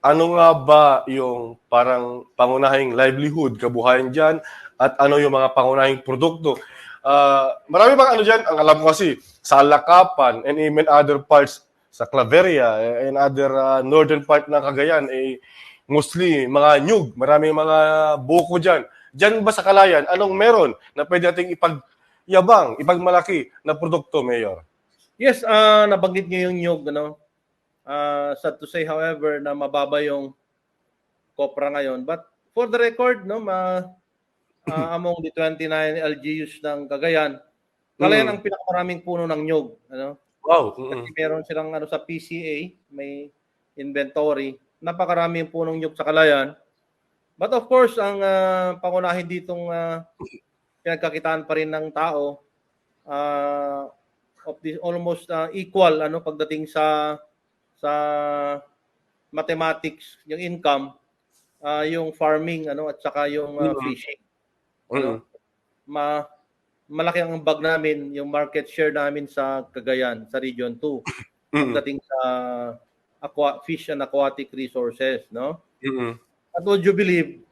ano nga ba yung parang pangunahing livelihood, kabuhayan dyan, at ano yung mga pangunahing produkto? Ah, marami bang ano dyan? Ang alam ko kasi, sa Lakapan and even other parts sa Claveria and other ah, northern part ng Cagayan, eh, mostly mga nyug, maraming mga buko dyan. Dyan ba sa Kalayan, anong meron na pwede nating ipagyabang, ipagmalaki na produkto, Mayor? Yes, ah nabanggit niyo yung nyug, ano? Ah, sad to say, however, na mababa yung kopra ngayon. But for the record, no, ma, ah, among the 29 LGUs ng Cagayan, Calayan Mm. ang pinakamaraming puno ng nyug, ano? Wow. mm-mm. Kasi meron silang ano sa PCA, may inventory. Napakaraming punong nyug sa Calayan. But of course, ang ah, pangunahin ditong ah, pinagkakitaan pa rin ng tao ah, of the almost ah, equal ano pagdating sa sa mathematics, yung income, ah, yung farming ano at saka yung Mhm. fishing. Mm-mm. Ma malaki ang bag namin, yung market share namin sa Cagayan, sa Region 2 Mm-mm. pagdating sa aqua, fish and aquatic resources, no? Mm-mm. At would you believe,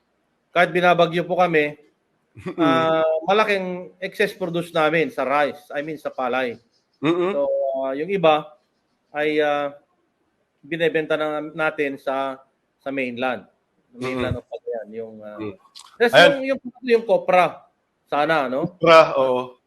kahit binabagyo po kami, ah, malaking excess produce namin sa rice, I mean sa palay. Mm-mm. So, ah, yung iba ay ah, binebenta na natin sa sa mainland. Mainland of Cagayan, yung uh, Mm. Ayan. yung, yung yung copra sana, no? Pra, oo.